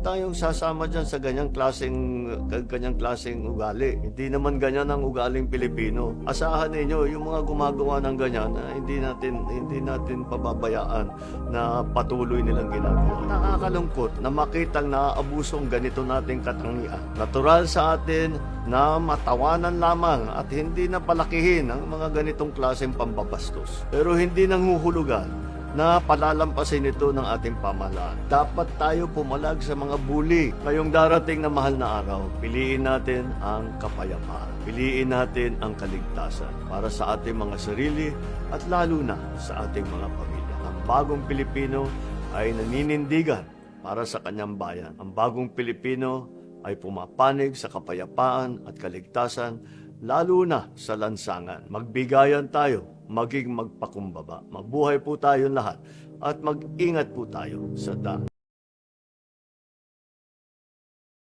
Tayong sasama dyan sa ganyang klaseng, ganyang klaseng ugali. Hindi naman ganyan ang ugaling Pilipino. Asahan ninyo, yung mga gumagawa ng ganyan, na hindi natin, hindi natin pababayaan na patuloy nilang ginagawa. Nakakalungkot na makitang naaabuso ang ganito nating katangian. Natural sa atin na matawanan lamang at hindi na palakihin ang mga ganitong klaseng pambabastos. Pero hindi nanghuhulugan na palalampasin ito ng ating pamahalaan. Dapat tayo pumalag sa mga bully. Ngayong darating na mahal na araw, piliin natin ang kapayapaan. Piliin natin ang kaligtasan para sa ating mga sarili at lalo na sa ating mga pamilya. Ang bagong Pilipino ay naninindigan para sa kanyang bayan. Ang bagong Pilipino ay pumapanig sa kapayapaan at kaligtasan lalo na sa lansangan. Magbigayan tayo, maging magpakumbaba. Mabuhay po tayong lahat at mag-ingat po tayo sa daan.